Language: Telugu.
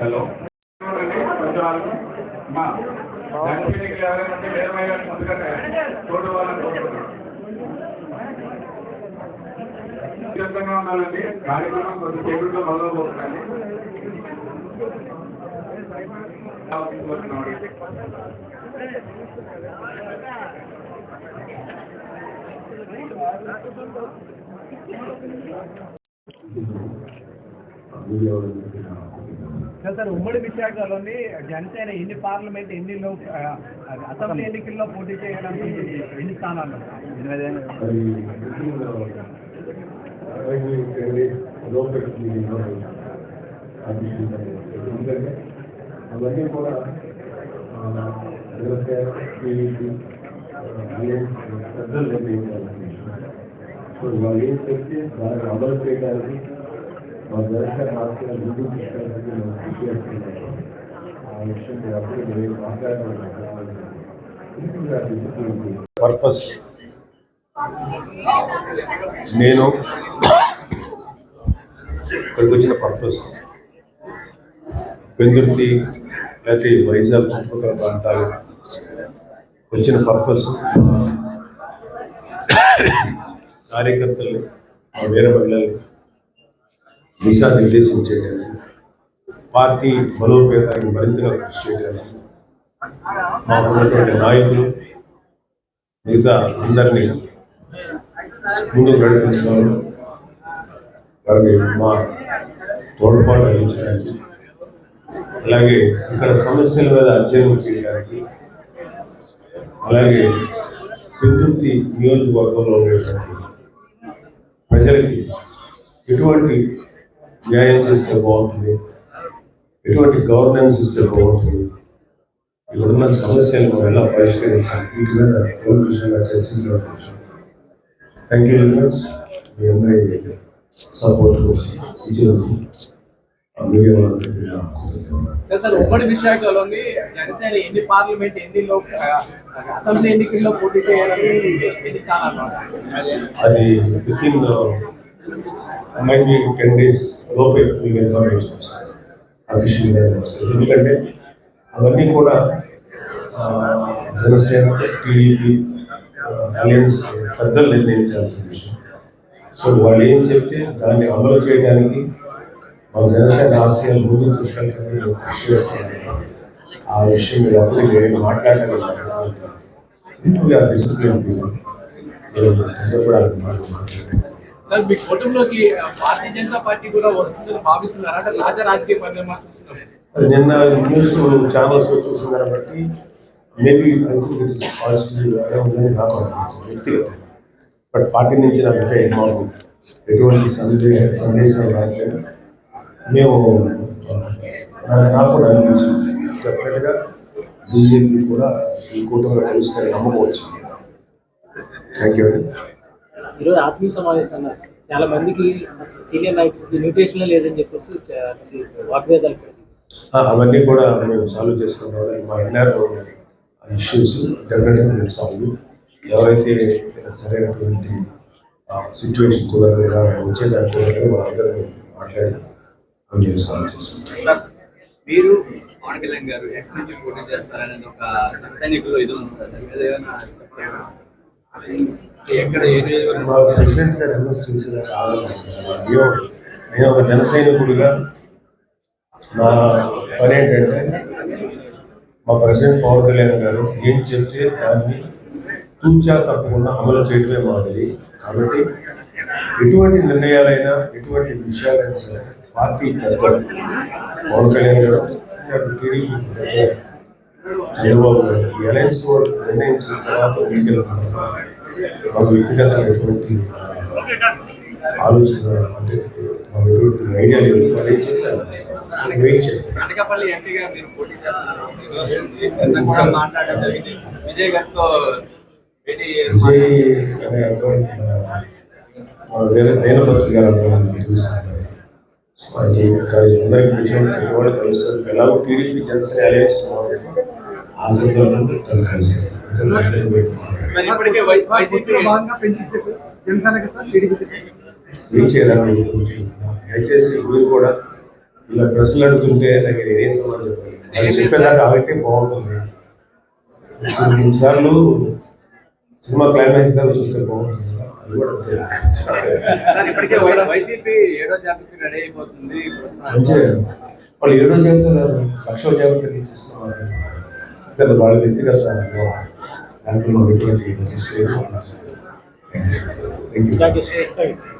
హలో. మా. గారు వేరే ముందుగా చూడు. ఉండాలండి కార్యక్రమం కొద్దిసేపట్లో మొదలవుతుందండి సార్ సార్ ఉమ్మడి విశాఖలోని జనసేన ఎన్ని పార్లమెంట్ ఎన్ని అసెంబ్లీ ఎన్నికల్లో పోటీ చేయడానికి ఎన్ని స్థానాలు ఎందుకంటే అవన్నీ కూడా పెద్దలు నిర్ణయించాలి సో వాళ్ళు ఏం చెప్తే దాన్ని అమలు చేయడానికి మా జనసేన రాష్ట్రాలు ముందుకు తీసుకెళ్ళడానికి మేము కృషి చేస్తున్నాం ఆ విషయం మీరు అప్పుడు మీరు మాట్లాడాలి పర్పస్ నేను ఇక్కడికి వచ్చిన పర్పస్ పెందుర్తి లేకపోతే వైజాగ్ చుట్టుపక్కల ప్రాంతాలు వచ్చిన పర్పస్ కార్యకర్తలు మా వేరే మహిళలు దిశానిర్దేశం చేయడానికి పార్టీ బలోపేతానికి మరింతగా కృషి చేయడానికి మాకున్నటువంటి నాయకులు మిగతా అందరినీ ముందుకు నడిపించడం వారికి మా తోడ్పాటు అందించడానికి అలాగే ఇక్కడ సమస్యల మీద అధ్యయనం చేయడానికి అలాగే పెందుర్తి నియోజకవర్గంలో ఉండేటువంటి ప్రజలకి ఎటువంటి న్యాయం చేస్తే బాగుంటుంది ఎటువంటి గవర్నెన్స్ ఇస్తే బాగుంటుంది ఇక్కడున్న సమస్యలను ఎలా పరిష్కరించాలి వీటి మీద చర్చించడం కోసం థ్యాంక్ యూ వెరీ మచ్ మీ అందరి సపోర్ట్ కోసం ఇచ్చినందుకు మీడియా ఉమ్మడి విశాఖలోని జనసేన ఎన్ని పార్లమెంట్ ఎన్ని లోక్ ఆ, అసెంబ్లీ ఎన్నికల్లో పోటీ చేయాలని ఎన్ని స్థానాలు అది within might be ten days లోపే మీకు ఇన్ఫర్మేషన్ వస్తుంది అఫీషియల్గా వస్తుంది. ఎందుకంటే అవన్నీ కూడా జనసేన టీడీపీ అలయన్స్ పెద్దలు నిర్ణయించాల్సిన విషయం సో వాళ్ళు ఏం చెప్తే దాన్ని అమలు చేయడానికి మా జనసేన ఆశయాలు ముందుకు తీసుకెళ్ళడానికి మేము కృషి చేస్తున్నాము ఆ విషయం మీద అప్పుడు నేను మాట్లాడగలను డిసిప్లిన్ తొందరపడాలని మాట్లాడలేదు. సార్ మీ కుటుంబంలోకి భారతీయ జనతా పార్టీ కూడా వస్తుందని భావిస్తున్నారు? అంటే రాజా రాజకీయ పరిణామాలు చూస్తున్నారు? అది నిన్న న్యూస్ ఛానల్స్ చూస్తున్నారు బట్టి maybe I think it is positive ఉందని నాకు అనిపించింది వ్యక్తిగతం బట్ పార్టీ నుంచి నాకు అంటే మాకు ఎటువంటి సందేహ సందేశం రాలేదు మేము నాకు- అనిపించింది డెఫినెట్గా బీజేపీ కూడా ఈ కూటమిలో కలుస్తారని నమ్మకం వచ్చింది థ్యాంక్ యూ అండి ఈరోజు ఆత్మీయ సమావేశం అన్నారు. చాలా మందికి సీనియర్ నాయకులకి న్యూట్రిషన్ లేదని చెప్పేసి వాగ్వేదాలు అవన్నీ కూడా మేము సాల్వ్ చేసుకుంటాం మా ఎన్ఆర్ ఇష్యూస్ డెఫినెట్గా మేము సాల్వ్ ఎవరైతే సరైనటువంటి సిచ్యువేషన్ కుదరదు ఇలా వచ్చేదానికి కుదరదు వాళ్ళందరూ మాట్లాడి మేము సాల్వ్ చేస్తాం సార్, మీరు పవన్ కళ్యాణ్ గారు ఎక్కడి నుంచి పోటీ చేస్తారనేది ఒక సైనికులు ఇది ఉంది సార్. దాని మీద ఏమైనా చెప్పగలరా? ఎక్కడ ఏ నియోజకవర్గం మా ప్రెసిడెంట్ గారు అనౌన్స్ చేసిన ఆలోచన అయ్యో నేను ఒక జన సైనికుడిగా నా పని ఏంటంటే మా ప్రెసిడెంట్ పవన్ కళ్యాణ్ గారు ఏం చెప్తే దాన్ని తూచా తప్పకుండా అమలు చేయడమే మాదిరి కాబట్టి ఎటువంటి నిర్ణయాలైనా ఎటువంటి విషయాలైనా సరే పార్టీ పెద్దలు పవన్ కళ్యాణ్ గారు టీడీపీ చంద్రబాబు గారు ఈ అలయన్స్ నిర్ణయించిన తర్వాత ఎన్నికల మాకు వ్యక్తిగతమైనటువంటి ఆలోచన అంటే మాకు ఎటువంటి ఐడియా లేదు. వాళ్ళు ఏం చెప్తారు అనకాపల్లి ఎంపీగా మీరు పోటీ చేస్తున్నారు. విజయ్ గారితో విజయ్ అనే అబ్బాయి వేణుపతి గారు అబ్బాయి తెలుస్తుంది మనకి కలిసి అందరికి పిలిచిన ప్రతి వాళ్ళు కలుస్తారు ఎలాగో టీడీపీ జనసేన అలయన్స్ ఆ సందర్భంలో దయచేసి మీరు కూడా ఇలా ప్రశ్నలు అడుగుతుంటే నాకు ఏం సమాధానం చెప్పాలి అది చెప్పేదాకా ఆగితే బాగుంటుంది. ఇప్పుడు మూడు సార్లు సినిమా క్లైమాక్స్ దాకా చూస్తే బాగుంటుంది. కదా. అది కూడా అంతే. సార్ ఇప్పటికే వై- వైసీపీ ఏడో జాబితాకి రెడీ అయిపోతుంది. మంచిదే వాళ్ళు ఏడో చెబుతున్నారు లక్షల జాబితా తీసిస్తున్నారు కదా వాళ్ళ వ్యక్తిగత దాంట్లో థ్యాంక్ యూ సార్